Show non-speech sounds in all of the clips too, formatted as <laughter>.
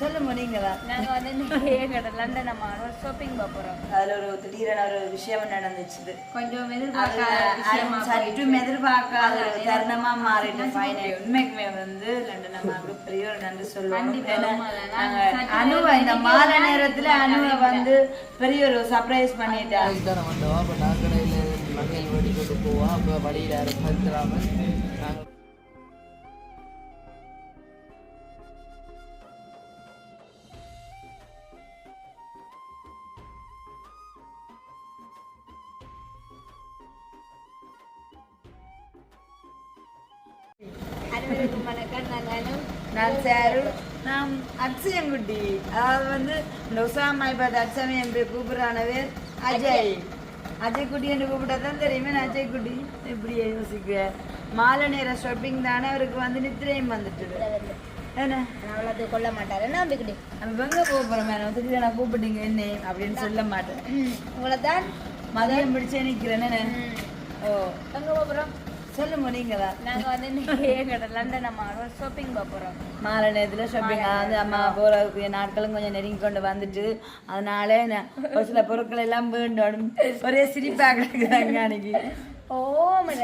சொல்லுங்க நீங்களா? நாங்க வந்து இன்னைக்கு லண்டன் நம்ம ஷாப்பிங் போக போறோம். அதுல ஒரு திடீரென ஒரு விஷயம் நடந்துச்சு கொஞ்சம் அது எதிர்பார்க்காத ஒரு தருணமா மாறிட்டு ஃபைனல் உண்மைக்குமே வந்து லண்டன் அம்மாவுக்கு பெரிய ஒரு நன்றி சொல்லுவோம். நாங்க அனுவ இந்த மாலை நேரத்துல அனுவ வந்து பெரிய ஒரு சர்ப்ரைஸ் பண்ணிட்டா. தான் வந்தோம் அப்போ நான் கடையில் நகையில் வெடி கொண்டு போவோம். அப்போ வழியில் யாரும் நான் சாரு. நான் அக்ஷயங்குட்டி அதாவது வந்து இந்த உசாமா இப்போ அச்சமே என்று கூப்பிடுறானவர் அஜய். அஜய் குட்டி என்று கூப்பிட்டா தான் தெரியுமே நான் அஜய் குட்டி இப்படி யோசிக்க. மாலை நேர ஷாப்பிங் தானே அவருக்கு வந்து நித்திரையும் வந்துட்டுது. என்ன? அவ்வளோ கொல்ல மாட்டாரு என்ன நம்பிக்கிட்டு நம்ம எங்க போக போறோம் மேடம் திடீர்னு நான் கூப்பிட்டீங்க என்ன? அப்படின்னு சொல்ல மாட்டேன். உங்களை தான் மதியம் பிடிச்சே நிக்கிறேன் என்ன? ஓ. எங்க போக போறோம் சொல்லுங்க நீங்களா நாங்க வந்து இன்னைக்கு எங்கட லண்டன் நம்ம ஷாப்பிங் போக போறோம். மாலை நேரத்தில் ஷாப்பிங் வந்து அம்மா போகிற நாட்களும் கொஞ்சம் நெருங்கி கொண்டு வந்துட்டு அதனால ஒரு சில பொருட்கள் எல்லாம் வேண்டும் ஒரே சிரிப்பாக கிடக்குறாங்க அன்னைக்கு. ஓ மர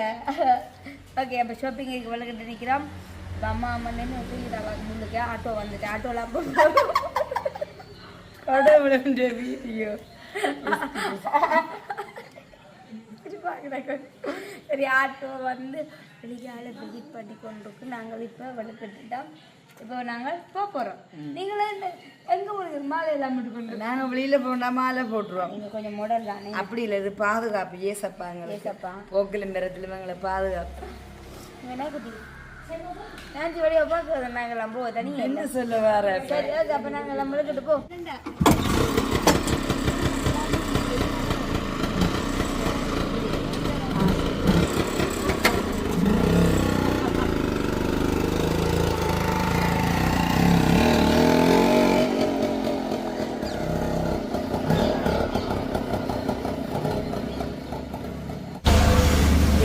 ஓகே அப்போ ஷாப்பிங்கு விளக்கிட்டு நிற்கிறோம் இப்போ அம்மா அம்மா நின்று தூக்கிட்டாங்க முன்னுக்கு ஆட்டோ வந்துட்டு ஆட்டோலாம் கடவுளுடைய வீடியோ சரி ஆட்டோ வந்து வெளியால விசிட் பண்ணி கொண்டிருக்கு. நாங்கள் இப்போ விளக்கிட்டுட்டோம் இப்போ நாங்கள் போக போகிறோம் நீங்களும் இந்த எங்கே போகிறீங்க மாலை எல்லாம் விட்டு கொண்டு நாங்கள் வெளியில் போனால் மாலை போட்டுருவோம். நீங்கள் கொஞ்சம் முடல் தானே? அப்படி இல்லை இது பாதுகாப்பு. ஏசப்பாங்க. ஏசப்பா. போக்கிலும் பெறத்திலும் இவங்களை பாதுகாப்பு. என்ன குட்டி? நான் வழியாக பார்க்குறது நாங்கள் போக தனியாக என்ன சொல்ல வர சரி அப்போ நாங்கள் எல்லாம் விளக்கிட்டு போ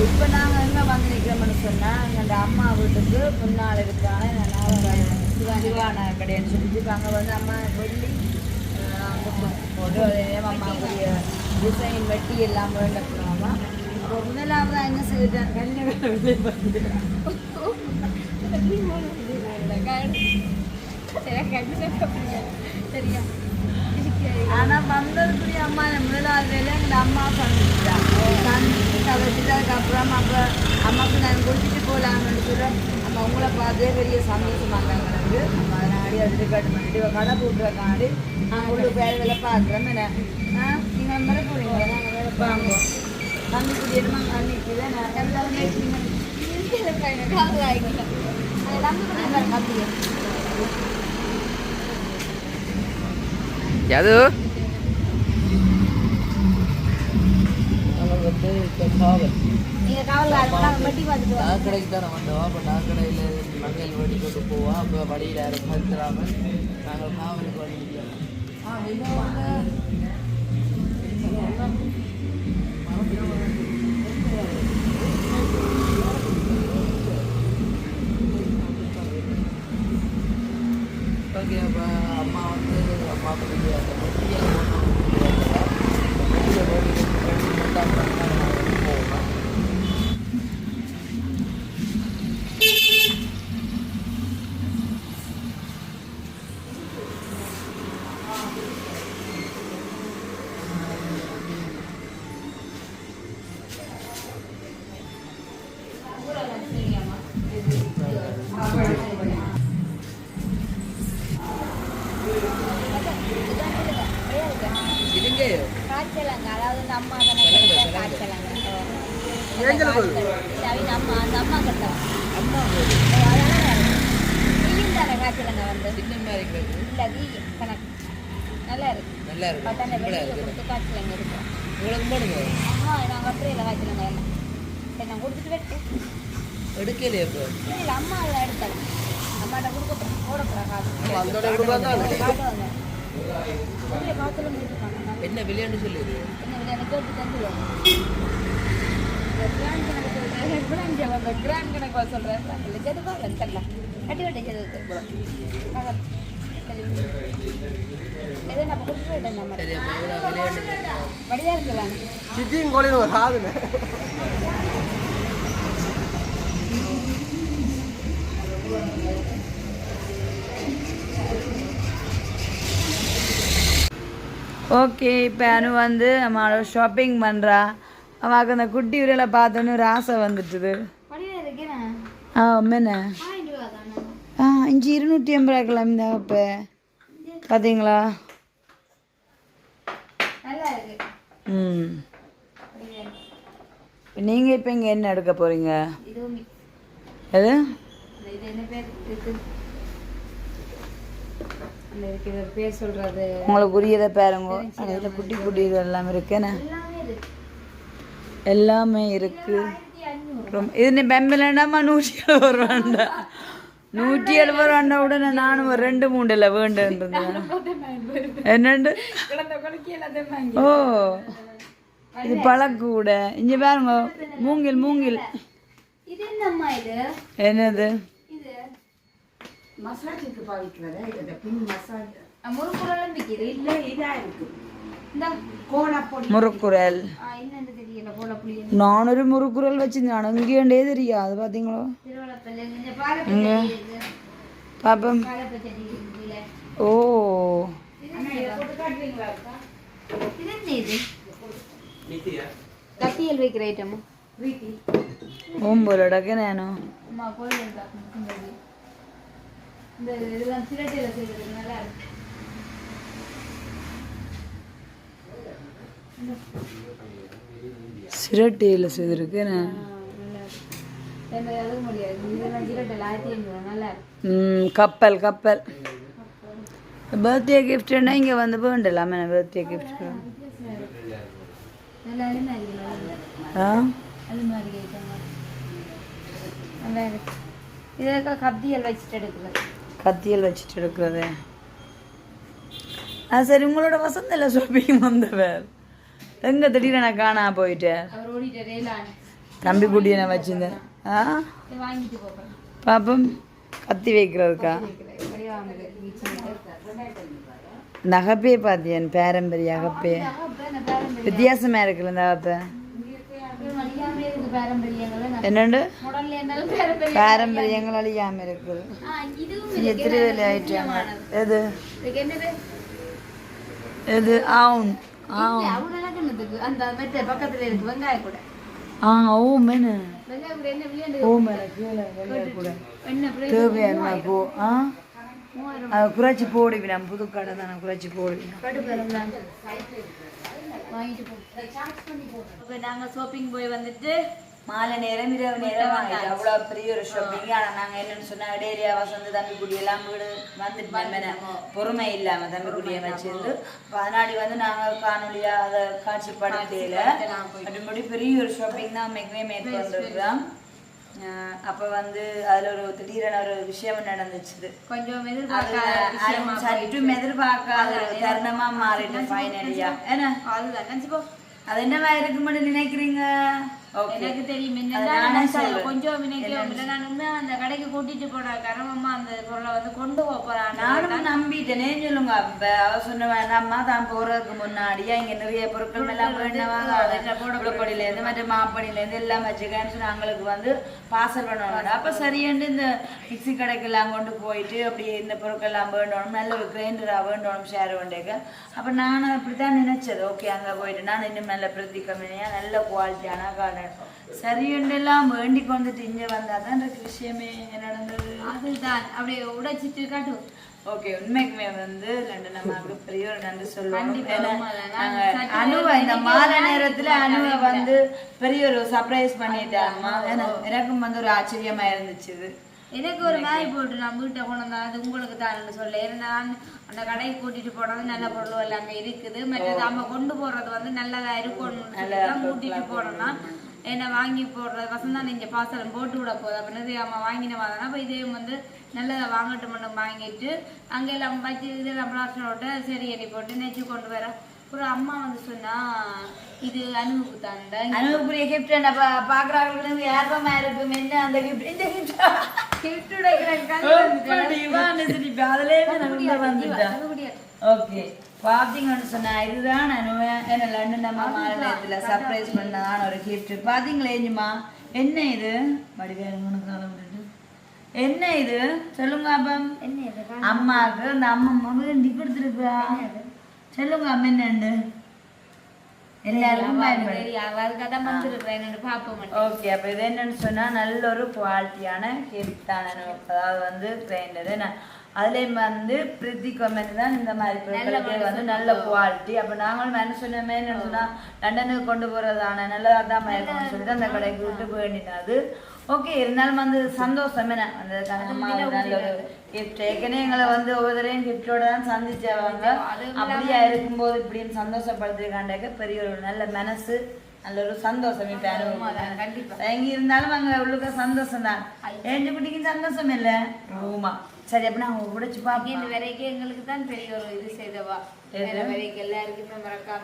இப்போ நாங்கள் எங்கே வந்து நிற்கிறோம்னு சொன்னால் எங்கள் அம்மா வீட்டுக்கு முன்னால் இருக்கான சிவானா கடைன்னு சொல்லிட்டு அங்கே வந்து அம்மா வெள்ளி அங்கே போட்டு அம்மாவுடைய டிசைன் வெட்டி எல்லாம் வேண்டப்படுவாமா இப்போ முதலாவது என்ன செய்துட்டேன்? கண்ணு வெளியே சரியா ஆனால் வந்ததுக்குரிய அம்மா இந்த முதலாவது வேலை எங்கள் அம்மா கதைச்சிட்டு அதுக்கப்புறம் அப்போ அம்மாவுக்கு நான் குடிச்சிட்டு போகலாம்னு சொல்கிறேன் நம்ம உங்களை பார்த்தே பெரிய சந்தோஷமாக எனக்கு. நம்ம அதனாடி அது கட்டு பண்ணிட்டு இவ கடை போட்டுருக்காடி நான் உங்களுக்கு வேலை வேலை பார்க்குறேன். என்ன? ஆ? நீங்கள் மேலே போகிறீங்களா நாங்கள் வேலை பார்ப்போம் தண்ணி குடியிருமா தண்ணிக்கு நான் எல்லாருமே நீங்கள் யாது நாங்கள் வந்து இப்போ காவல் நாங்கள் மட்டி பார்த்துட்டு நான் கடைக்கு தானே வந்தோம். அப்போ நான் கடையில் நகையில் வெடி கொண்டு போவோம். அப்போ வழியில் யாரும் படுத்துறாம நாங்கள் காவலுக்கு வண்டிக்கிறோம் ஆ ஓகே அப்போ அம்மா வந்து அம்மா அந்த காய்ச்சலாங்க வந்து சின்ன மாதிரி இல்லை கணக்கு. நல்லா இருக்கு. நல்லா இருக்கு. பட் அந்த சிம்பிளா வெளியே இருக்கு. கொடுத்து காய்ச்சலாங்க இருக்கும் உங்களுக்கு போடுங்க. அம்மா நான் கட்டுறையில் காய்ச்சலாங்க எல்லாம் சரி நான் கொடுத்துட்டு வெட்டு. எடுக்கலையே இப்போ. இல்லை அம்மா எல்லாம் எடுத்தாங்க. அம்மாட்ட கொடுக்க போட கொடுத்துருக்காங்க. என்ன விளையாண்டு சொல்லி என்ன விளையாட கேட்டு தந்துடுவாங்க. கிராண்ட் கணக்கு சொல்கிறேன் கிராண்ட் கணக்கு சொல்கிறேன் இல்லை செதுவா தெரியல. சித்தியும் கோழின்னு ஒரு ஆகுது ஓகே இப்போ அனு வந்து நம்மளோட ஷாப்பிங் பண்ணுறா அவளுக்கு அந்த குட்டி உரையில் பார்த்தோன்னு ஒரு ஆசை வந்துட்டுது. ஆ தானே ஆ இஞ்சி இருநூற்றி ஐம்பது ரூபா கிளம்பி இப்போ பார்த்தீங்களா ம். நீங்கள் இப்போ இங்கே என்ன எடுக்க போகிறீங்க. எது? உங்களுக்கு உரியதை பாருங்க. அதில் குட்டி குட்டி இது எல்லாமே இருக்குன்னு எல்லாமே இருக்கு. எல்லாமே இருக்குது ரொம்ப இது பெம்பலண்டாமா நூற்றி எழுபது ரூபாண்டா நூற்றி எழுபது ரூபாண்டா உடனே நானும் ஒரு ரெண்டு மூண்டில் வேண்டுன்றேன் என்னண்டு? குழந்தை குழக்கி எல்லாத்தையும் வாங்கி ஓ இது பழக்கூட. இங்கே பாருங்க மூங்கில் மூங்கில். இது என்னம்மா இது என்னது? இது மசாஜுக்கு பாவிக்கிறது? இந்த பின் மசாஜ். முறுக்குறெல்லாம் விற்கிது இல்ல இதா இருக்கு. பாப்பம். பாலப்பச்சடி இருக்குல்ல ஓ. இது என்ன இது? கத்தியல் வைக்கிற ஐட்டமா ஓம்போலடக்க நானோ. அம்மா கோயில் பார்க்கணும் இந்த இதெல்லாம் சிரட்டையில் செய்கிறது நல்லா இருக்கு சிரட்டையில் செய்திருக்கு ஆ, நல்லா இருக்கு என்ன எதுவும் முடியாது இதெல்லாம் சிரட்டையில் ஆயிரத்தி ஐநூறு நல்லா இருக்கு ம், கப்பல் கப்பல். பர்த்டே கிஃப்ட்னா இங்கே வந்து வேண்டலாமே பர்த்டே கிஃப்ட். ஆ? இதற்கா கத்தியல் வச்சுட்டு எடுக்கிறது. கத்தியல் வச்சுட்டு இருக்கிறது ஆ சரி உங்களோட வசந்தில் ஷாப்பிங் வந்தவர். எங்கே திடீர்னு நான் காணா ரயிலான் தம்பி குட்டியை நான் வச்சிருந்தேன் ஆ பாப்பம். கத்தி வைக்கிறதுக்கா? அகப்பே. பார்த்தியன் பாரம்பரிய அகப்பே வித்தியாசமாக இருக்குல்ல இந்த அகப்பை? அழியாமே என்னண்டு? பாரம்பரியங்கள் அழியாமல் இருக்குது. இருக்கு. திருவேலி ஆயிட்டாங்க. எது? என்ன எது? ஆவுன். குறைச்சி போடுவிடாம். புது கடை தானே குறைச்சி போடுவிடாம். கட்டு பெறலாம் வாங்கிட்டு போ. இப்போ நாங்கள் ஷாப்பிங் போய் வந்துட்டு மாலை நேரம் இரவு நேரம் ஆயிடுச்சு அவ்வளோ பெரிய ஒரு ஷாப்பிங் ஆனால் நாங்கள் என்னன்னு சொன்னா இடையிலேயே வசந்து தம்பி குடி எல்லாம் வீடு வந்துட்டு பொறுமை இல்லாமல் தம்பி குடியை வச்சிருந்து அதனாடி வந்து நாங்கள் காணொலியாக அதை காட்சிப்படுத்தையில் மற்றபடி பெரிய ஒரு ஷாப்பிங் தான் மிகவே மேற்கொண்டிருக்கிறோம் அப்போ வந்து அதில் ஒரு திடீரென ஒரு விஷயம் நடந்துச்சு கொஞ்சம் சற்றும் எதிர்பார்க்காத ஒரு தருணமா மாறிட்டு ஃபைனலியா என்ன? நினச்சிப்போ அது என்னவா இருக்கும்னு நினைக்கிறீங்க? எனக்கு தெரியும். கொஞ்சம் நான் உண்மையா அந்த கடைக்கு கூட்டிட்டு போன கரமம்மா அந்த பொருளை வந்து கொண்டு போறான் நானும் நம்பிட்டேனே சொல்லுங்க. அப்ப அவ சொன்ன வேண்டாம்மா தான் போறதுக்கு முன்னாடியே இங்க நிறைய பொருட்கள் எல்லாம் வேண்டவா போடப்படியில இருந்து மற்ற மாப்படியில இருந்து எல்லாம் வச்சுக்கன்னு சொல்லி அவங்களுக்கு வந்து பார்சல் பண்ணணும் அப்ப சரியாண்டு இந்த மிக்ஸி கடைக்கெல்லாம் கொண்டு போயிட்டு அப்படி இந்த பொருட்கள் எல்லாம் வேண்டணும் நல்ல ஒரு கிரைண்டரா வேண்டணும் ஷேர் வேண்டியக்க அப்ப நானும் அப்படித்தான் நினைச்சது. ஓகே அங்க போயிட்டு நான் இன்னும் நல்ல பிரதி கம்பெனியா நல்ல குவாலிட்டியான கார்டன் சரியெல்லாம் வேண்டி கொண்டுட்டு இங்க வந்தா தான் எனக்கு விஷயமே நடந்தது. அதுதான். அப்படியே உடைச்சிட்டு காட்டும் ஓகே உண்மைக்குமே வந்து லண்டன் அம்மாவுக்கு பெரிய ஒரு நன்றி சொல்லுவோம். அனுவை இந்த முன்னாடி நேரத்துல அனுவை வந்து பெரிய ஒரு சர்ப்ரைஸ் பண்ணிட்டாம்மா ஏன்னா எனக்கும் வந்து ஒரு ஆச்சரியமா இருந்துச்சு இது. எனக்கு ஒரு வாய் போட்டு நான் வீட்டை கொண்டு வந்தேன் அது உங்களுக்கு தான் சொல்ல. நான் அந்த கடைக்கு கூட்டிட்டு போனது நல்ல பொருள் எல்லாமே இருக்குது. மற்றது நம்ம கொண்டு போறது வந்து நல்லதா இருக்கும் கூட்டிட்டு போனோம்னா என்ன வாங்கி போடுறது? வசந்தா நீங்க பாசலம் போட்டு விட போகுது. அப்படின்னு நம்ம வாங்கின வாங்கினா அப்போ இதே வந்து நல்லதை வாங்கட்டும் மட்டும் வாங்கிட்டு அங்கே எல்லாம் வச்சு இதெல்லாம் பிளாஸ்டரோட சரி எண்ணி போட்டு நெச்சு கொண்டு வர. ஒரு அம்மா வந்து சொன்னா இது அனுபவம் தான்டா அனுபவக்குரிய கிஃப்ட் என்ன? பாக்குறாங்களுக்கு ஆர்வமா இருக்கும். என்ன அந்த கிஃப்ட் இந்த கிஃப்ட் gift உடைக்கிறேன், கல்லு வந்துட்டேன். எப்படி இவான்னு திருப்பி அதுலேயே நான் வந்துட்டேன் அது முடியாது. ஓகே. பாத்தீங்கன்னு சொன்னா இதுதான் நான் என்ன லண்டன் அம்மா மாநிலத்துல சர்ப்ரைஸ் பண்ணதான ஒரு கிஃப்ட் பாத்தீங்களா ஏஞ்சுமா என்ன இது? வடிவேலு உனக்கு காலம் விட்டுட்டு. என்ன இது? சொல்லுங்க அப்பம்? அம்மாவுக்கு இந்த அம்மா வேண்டி கொடுத்துருக்கா சொல்லுங்க அம்மா என்னண்டு எல்லாருக்கும் தான் மட்டும். ஓகே அப்போ இது என்னன்னு சொன்னால் நல்ல ஒரு குவாலிட்டியான கிஃப்டான அதாவது வந்து கிரைண்டரு அதுலேயும் வந்து பிரித்தி கம்பெனி தான் இந்த மாதிரி பொருட்களுக்கு வந்து நல்ல குவாலிட்டி அப்போ நாங்களும் என்ன சொன்னோமே சொன்னால் லண்டனுக்கு கொண்டு போகிறதான நல்லதாக தான் இருக்கணும்னு சொல்லிட்டு அந்த கடைக்கு விட்டு வேண்டினது ஓகே இருந்தாலும் வந்து சந்தோஷம் என்ன? அந்த நல்ல ஒரு கிஃப்ட் ஏற்கனவே எங்களை வந்து ஒவ்வொருத்தரையும் கிஃப்டோட தான் சந்திச்சவங்க. அப்படியா இருக்கும்போது இப்படின்னு சந்தோஷப்படுத்திருக்காண்டாக்க பெரிய ஒரு நல்ல மனசு நல்ல ஒரு சந்தோஷம் இப்ப அனுபவம் கண்டிப்பா. எங்க இருந்தாலும் அங்க உள்ளுக்க சந்தோஷம் தான் ரெண்டு குட்டிக்கு சந்தோஷம் இல்ல. ரூமா சரி அப்படின்னா அவங்க உடைச்சு பாக்க இந்த வரைக்கும் எங்களுக்கு தான் பெரிய ஒரு இது செய்தவா?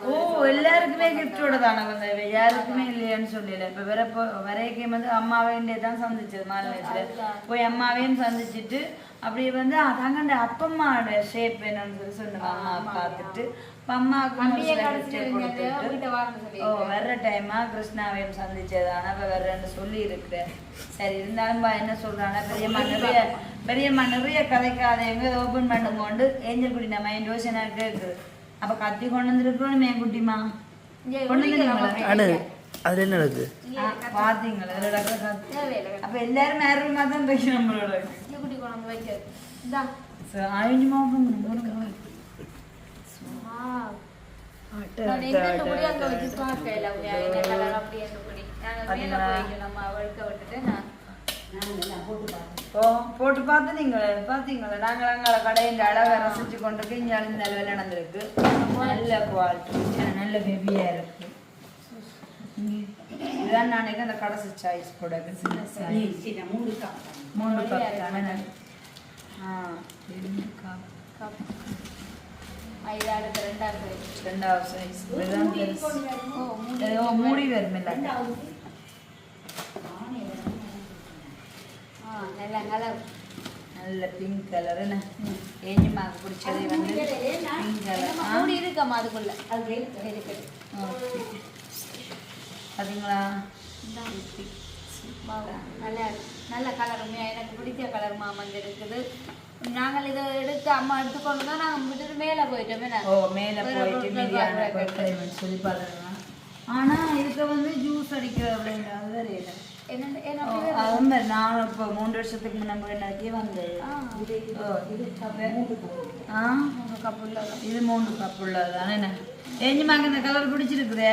ஓ எல்லாருக்குமே கிஃப்டோட தானே வந்தது. யாருக்குமே இல்லையான்னு சொல்லல. இப்ப வேற வரைக்கும் வந்து அம்மாவே தான் சந்திச்சது மாநிலத்துல போய் அம்மாவையும் சந்திச்சுட்டு அப்படியே வந்து அதாங்கண்ட அப்பம்மாவோட ஷேப் என்னன்னு சொல்லி சொன்னாங்க அம்மா பார்த்துட்டு அம்மாவுக்கு சொல்லி ஓ வர்ற டைமா கிருஷ்ணாவையும் சந்திச்சதான அப்ப வர்றேன்னு சொல்லி இருக்கிறேன் சரி இருந்தாலும் என்ன சொல்றானா பெரியம்மா நிறைய பெரியம்மா நிறைய கதைக்காதவங்க ஓபன் பண்ணுங்கொண்டு ஏஞ்சல் குட்டி நம்ம என் யோசனை அப்ப கத்தி கொண்டு வந்துருக்கோம் மேன் குட்டிமா கொண்டு அதில் என்ன இருக்குது ஆ, பாத்தீங்களா? இதுல நடக்கிற கதை. தேவையில்லை அப்ப எல்லாரும் நேரமா தான் இருக்கு நம்மளோட இங்க குடி குழம்பு வைக்க. அழிஞ்சு ஓ போட்டு பார்த்து நீங்க பாத்தீங்களா? நாங்கள் அங்கே கடையின் அழகை ரசிச்சு கொண்டு இங்கே நடந்திருக்கு. நல்ல குவாலிட்டி நல்ல ஹெவியா இருக்கு. இதுதான் நாளைக்கு அந்த கடைசி சாய்ஸ் கூட. சின்ன. சின்ன மூணு கப் மூணு கப் தானே ஆ. கப் ரெண்டாவது ரெண்டாவது சைஸ் பெருசு. ஓ மூடி நல்ல கலர் நல்ல பிங்க் கலர் என்ன? பிடிச்சது வந்து பிங்க் கலர் ஆ. மூடி இருக்கம்மா அதுக்குள்ள. அது இருக்குது பார்த்தீங்களா நல்ல நல்ல கலர் எனக்கு பிடிச்ச கலர் மாமந்து இருக்குது. நாங்கள் இதை எடுத்து அம்மா எடுத்துக்கொண்டு தான் நாங்கள் விட்டுட்டு மேலே போயிட்டோமே நான். ஓ மேலே போயிட்டு சொல்லி பார்த்துருங்க ஆனால் இதுக்கு வந்து ஜூஸ் அடிக்கிற இல்லை. என்ன நான் இப்போ மூன்று வருஷத்துக்கு முன்னாடி என்னக்கே வந்தது ஆ. ஓ இது ஆ? மூணு கப் உள்ள இது மூன்று கப் உள்ளது. தானே என்ன ஏஞ்சிமாக்கு இந்த கலர் பிடிச்சிருக்குதே.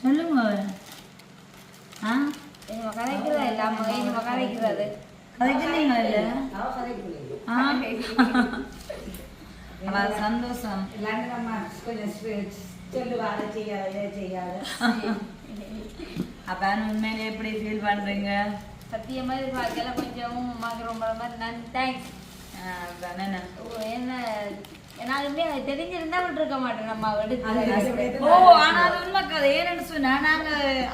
சொல்லுங்க. ஆ? இனிமே கதைக்கிறதா இல்லை? அம்மா இனிமே கதைக்கிறது கதைக்கிறீங்களா இல்ல? ஆ? <laughs> சந்தோஷம். சொல்லுவாங்க செய்யாத செய்யாத. அப்ப உண்மையிலே எப்படி ஃபீல் பண்றீங்க? சத்தியமா இது பார்க்கல கொஞ்சம் அம்மாக்கு ரொம்ப ரொம்ப நன்றி தேங்க்ஸ் நான். என்ன என்னாலுமே அது தெரிஞ்சிருந்தா விட்டுருக்க மாட்டேன் நம்ம எடுத்து ஓ ஆனா அது உண்மை கதை. ஏன்னு சொன்னா நாங்க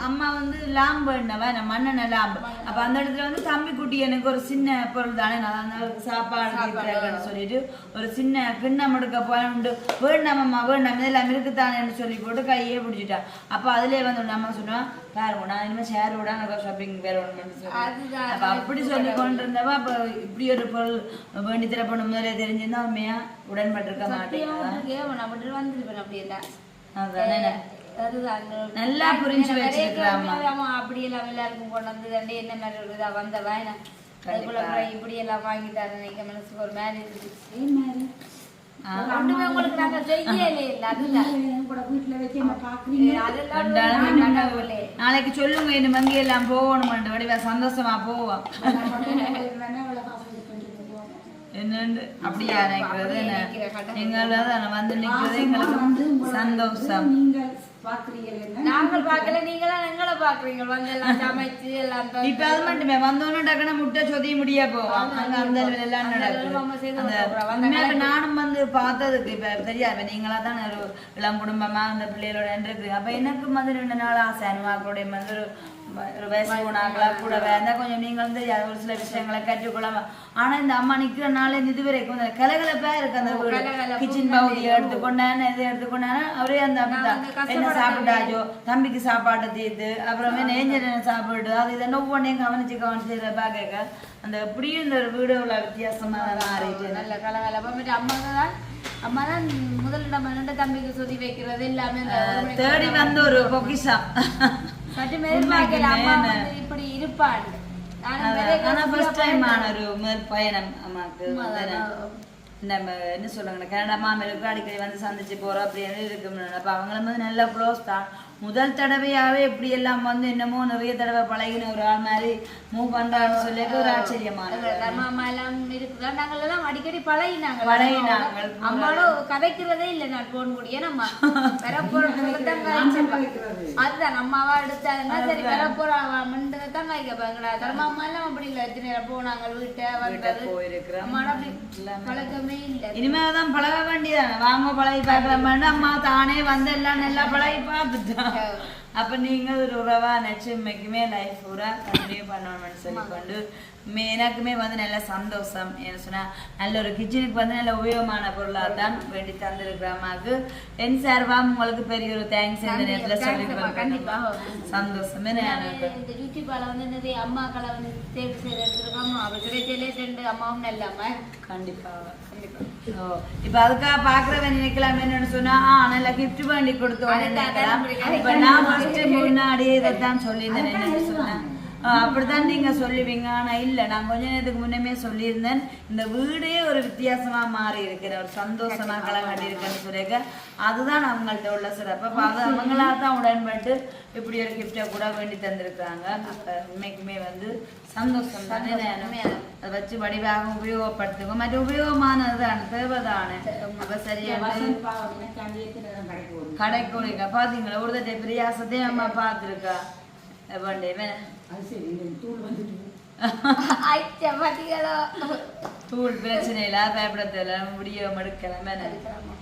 அம்மா வந்து லாம்பு என்னவா நம்ம மண்ணெண்ண லாம்பு. அப்ப அந்த இடத்துல வந்து தம்பி குட்டி எனக்கு ஒரு சின்ன பொருள் தானே. நான் அந்த சாப்பாடு சொல்லிட்டு ஒரு சின்ன கிண்ணம் எடுக்க போயிட்டு வேண்டாம் அம்மா வேண்டாம். இதெல்லாம் இருக்குதானேன்னு சொல்லி போட்டு கையே பிடிச்சிட்டா. அப்ப அதுலயே வந்து நம்ம சொன்னா பாருங்க நான் இனிமே ஷேர் விட எனக்கு ஷாப்பிங் வேற ஒன்று சொல்லி அதுதான். அப்ப அப்படி சொல்லி கொண்டு இருந்தவ அப்ப இப்படி ஒரு பொருள் வேண்டி முதலே தெரிஞ்சிருந்தா உண்மையா? உடன்பட்டிருக்க விட்டு வந்துருப்பேன் அப்படியே தான் அதானே நல்லா புரிஞ்சு வச்சிருக்கிறாம்மா. ஆமா அப்படி எல்லாம் எல்லாருக்கும் கொண்டு வந்து தண்டி என்ன மாதிரி ஒரு இதா வந்தவா என்ன? அதுக்குள்ள அப்புறம் இப்படி எல்லாம் வாங்கி தர நினைக்க மனசுக்கு ஒரு ஒன்றுமே உங்களுக்கு நாங்க செய்யலே இல்லை அதுதான். கூட வீட்டுல வச்சு என்ன பாக்குறீங்க? அதெல்லாம் ரெண்டாலும் நாங்க என்ன கடவுளே. நாளைக்கு சொல்லுங்க இந்த மங்கி எல்லாம் போகணும் வடிவா சந்தோஷமா போவோம் என்னண்டு அப்படியா நினைக்கிறது என்ன? எங்களால வந்து நிக்கிறது எங்களுக்கு சந்தோஷம். நீங்கள் பாக்குறீங்க நாங்கள் பார்க்கல நீங்களாம் எங்களை பாக்குறீங்க வந்து எல்லாம் சமைச்சு எல்லாம் இப்ப அது மட்டுமே வந்தோன்னு டக்குனு முட்டை சொதி முடியா போவோம் அங்க அந்த எல்லாம் நானும் வந்து பார்த்ததுக்கு இப்ப தெரியாது. இப்ப நீங்களா தான் ஒரு இளம் குடும்பமா அந்த பிள்ளைகளோட இருக்கு அப்ப எனக்கும் வந்து ரெண்டு நாள் ஆசை அனுமாக்களுடைய வந்து ஒரு ஒரு வயசு போனாங்களா கூட வேந்தா கொஞ்சம் நீங்க வந்து ஒரு சில விஷயங்களை கற்றுக்கொள்ளாம. ஆனா இந்த அம்மா நிக்கிற நாளே இது வரைக்கும் அந்த கலகலப்பா இருக்கு அந்த கிச்சன் பகுதியை எடுத்துக்கொண்டான இது எடுத்துக்கொண்டான அவரே அந்த என்ன சாப்பிட்டாச்சோ தம்பிக்கு சாப்பாடு தீர்த்து அப்புறமே நேஞ்சர் சாப்பிட்டு அது இதெல்லாம் ஒவ்வொன்றையும் கவனிச்சு கவனிச்சு பார்க்க அந்த எப்படியும் இந்த ஒரு வீடு உள்ள வித்தியாசமா மாறிட்டு நல்ல கலகலப்பா. அம்மா தான் அம்மா தான் நம்ம ரெண்டு தம்பிக்கு சுத்தி வைக்கிறது எல்லாமே இந்த தேடி வந்த ஒரு பொக்கிஷம். சற்று எதிர்பார்க்கல அம்மா வந்து இப்படி இருப்பாள். ஆனா ஃபர்ஸ்ட் டைம். ஆன ஒரு மேற் பயணம் அம்மாக்கு நம்ம என்ன சொல்றாங்க கனடா மாமலுக்கு அடிக்கடி வந்து சந்திச்சு போறோம் அப்படின்னு இருக்கும் அப்ப அவங்களும் வந்து நல்ல க்ளோஸ் தான். முதல் தடவையாவே இப்படி எல்லாம் வந்து என்னமோ நிறைய தடவை பழகின ஒரு ஆள் மாதிரி மூவ் பண்றான்னு சொல்லிட்டு ஒரு ஆச்சரியமான எங்க தர்மாமா எல்லாம் இருக்குதா நாங்கள் எல்லாம் அடிக்கடி பழகினாங்க. பழகினாங்க. அம்மாவோட கதைக்கிறதே இல்லை நான் போன் கூடிய நம்ம <laughs> அதுதான் அம்மாவா எடுத்தாங்கன்னா சரி பெறப்போற தான் காய்க்கப்பாங்கடா தர்மாமா எல்லாம் அப்படி இல்லை. எத்தனை நேரம் போனாங்க வீட்டை வந்தது. அம்மாவோட அப்படி பழக்கமே இல்லை. இனிமேல் தான் பழக வேண்டியதானே வாங்க பழகி பார்க்கலாமான்னு அம்மா தானே வந்து எல்லாம் நல்லா பழகி பார்த்துட்டான் அப்ப நீங்க ஒரு உறவா நினைச்சு இன்னைக்குமே லைஃப் பூரா கண்டினியூ பண்ணணும்னு சொல்லிக்கொண்டு எனக்குமே வந்து நல்ல சந்தோஷம் என்ன சொன்னா நல்ல ஒரு கிச்சனுக்கு வந்து நல்ல உபயோகமான பொருளாக தான் வேண்டி தந்திருக்கிறாமாக்கு என் சார்பா உங்களுக்கு பெரிய ஒரு தேங்க்ஸ் இந்த நேரத்துல சொல்லி. சந்தோஷமே இந்த யூடியூப்பால வந்து நிறைய அம்மாக்களை வந்து தேர்வு செய்து எடுத்துருக்கோம் அவர் கிடைச்சலே ரெண்டு அம்மாவும் நல்ல அம்மா. கண்டிப்பா. ஓ இப்ப அதுக்காக பாக்குறவன் நினைக்கலாம் என்னன்னு சொன்னா ஆ நல்ல gift வேண்டி கொடுத்தோம் நினைக்கலாம். இப்ப நான் first முன்னாடி இதைத்தான் சொல்லியிருந்தேன் என்னன்னு சொன்னேன் ஆ, அப்படித்தான் நீங்க சொல்லுவீங்க. ஆனா இல்ல நான் கொஞ்ச நேரத்துக்கு முன்னமே சொல்லியிருந்தேன். இந்த வீடே ஒரு வித்தியாசமா மாறி இருக்கிற ஒரு சந்தோஷமா கலங்காட்டி இருக்குன்னு சொல்லியிருக்க அதுதான் அவங்கள்ட்ட உள்ள சிறப்பு. அப்ப அது அவங்களா தான் உடன்பட்டு இப்படி ஒரு கிஃப்டை கூட வேண்டி தந்திருக்காங்க அப்ப உண்மைக்குமே வந்து சந்தோஷம் தானே அதை வச்சு வடிவாக உபயோகப்படுத்துங்க மற்ற உபயோகமானது தானே தேவைதானே. அப்ப சரியான கடைக்கு பாத்தீங்களா? ஒரு தட்டை பிரியாசத்தை அம்மா பார்த்துருக்கா வேண்டே அது சரி இந்த தூள் வந்துட்டு ஐயா பாத்தீங்களா தூள் பிரச்சனை இல்ல பயப்படத்துல முடிய மடுக்கலாம்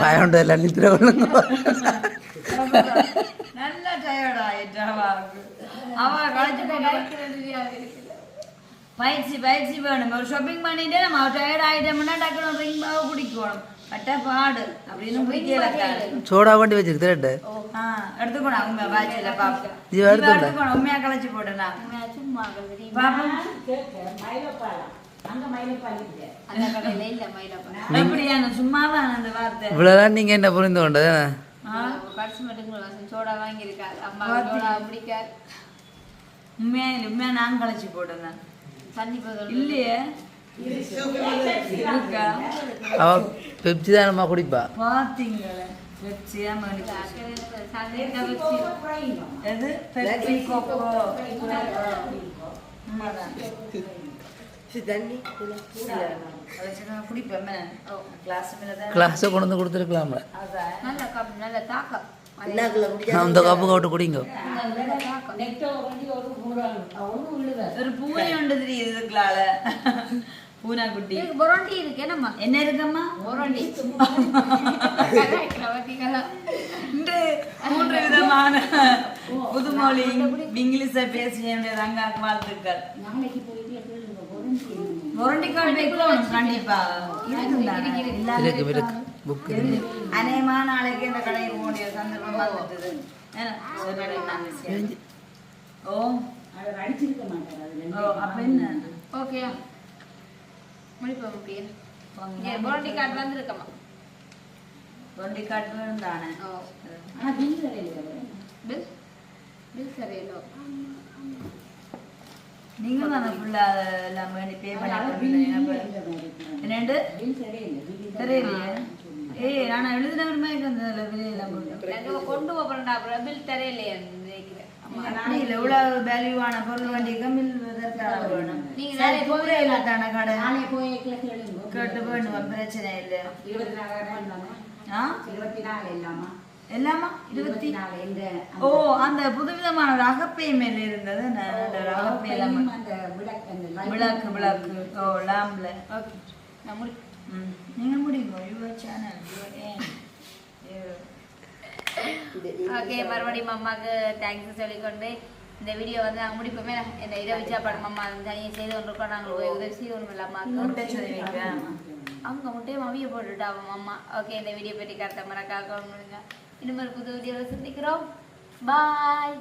பயம்ண்டு எல்லாம் நித்திர கொள்ளுங்க நல்ல டயர்ட் ஆயிட்டா அவாவுக்கு அவ கழிச்சு போட்டு பயிற்சி பயிற்சி வேணும் ஒரு ஷாப்பிங் பண்ணிட்டு நம்ம டயர்ட் ஆயிட்டோம்னா டக்குனு ரிங் பாவை குடிக்கணும் பட்ட பாடு அப்படின்னு சோடா கொண்டு வச்சிருக்கு திரட்டு ஆ எடுத்துக்கணும் அவங்க வாட்சியில பாப்போம் இது எடுத்துக்கோங்க. எடுத்துக்கணும் உண்மையா சும்மா அந்த வார்த்தை. இவ்வளவுதான் நீங்க என்ன புரிந்து கொண்டது? சோடா வாங்கியிருக்காரு. அம்மா சோடா பிடிக்காது. உண்மையா இல்லை உண்மையா நான் தண்ணி பதில் இல்லையே. அவ பெப்சி தான் நம்ம குடிப்பா? பாத்தீங்களே வெப்சியா மணிக்கு எது? பெப்சி கோகோ கிளாஸை கொண்டு வந்து கொடுத்துருக்கலாம்ல. அந்த கப்பு கவுட்டு குடிங்க. ஒரு பூனை உண்டு இதுக்குள்ளால. பொரோண்டி இருக்கு என்ன இருக்கம்மா? பொரோண்டி மூன்று விதமான புதுமொழி இங்கிலீஷை பேசி என்னுடைய ரங்காக்கு வாழ்த்துக்கள். கண்டிப்பா. இருக்கு இருக்கு. புக். அநேகமா நாளைக்கு இந்த கடைக்கு போக வேண்டிய சந்தர்ப்பம் வந்துட்டுது விஷயம். ஓ. அதை அடிச்சிருக்க மாட்டார் அது ஓ அப்ப என்ன? ஓகே முடிப்போம் அப்படியே பொரோண்டி கார்டு வந்துருக்கம்மா முரண்டிக்காட்டு வேணும் தானே ஓ. ஆனால் பில் தரையில் பில் பில் சரியில்லோ நீங்க தானே ஃபுல்லா எல்லாம் வேண்டி பே பண்ணி என்னண்டு பில் சரியில்லை பில் தெரியலையே ஏய் நான் எழுதின மாதிரி அந்த விலையெல்லாம் நாங்க கொண்டு போறோம்டா அப்புறம் பில் தெரியலையே நினைக்கிறேன் இல்லை இவ்வளவு வேல்யூவான பொருள் வண்டிக்கு மில் இதற்காக வேணும் நீங்க சரி கூரை இல்லாதான கடை. நானே போய் கேட்டு வேணும் பிரச்சனை இல்லை. இருபத்தி நாலாயிரம் தானே ஆ? இருபத்தி நாலு இல்லாமா? எல்லாமா இருபத்தி இருபத்தி நாலு இந்த ஓ அந்த புதுவிதமான ஒரு அகப்பை மேல இருந்தது அகப்பை விளக்கு விளக்கு ஓ லாம்ப்ல ஓகே. நான் முடி ம். யுவர் சேனல் ஓகே மறுபடியும் அம்மாவுக்கு தேங்க்ஸ் சொல்லிக்கொண்டு இந்த வீடியோ வந்து நாங்கள் முடிப்போமே. இந்த இதை வச்சா படம் அம்மா தனியாக செய்து கொண்டிருக்கோம். நாங்கள் போய் உதவி செய்யணும் இல்லை முட்டை அம்மாவுக்கு அவங்க முட்டையை மவிய போட்டுட்டாவும் அம்மா. ஓகே இந்த வீடியோ பற்றி கருத்தை மறக்காக இன்னும் ஒரு புது வீடியோவில் சந்திக்கிறோம். பாய்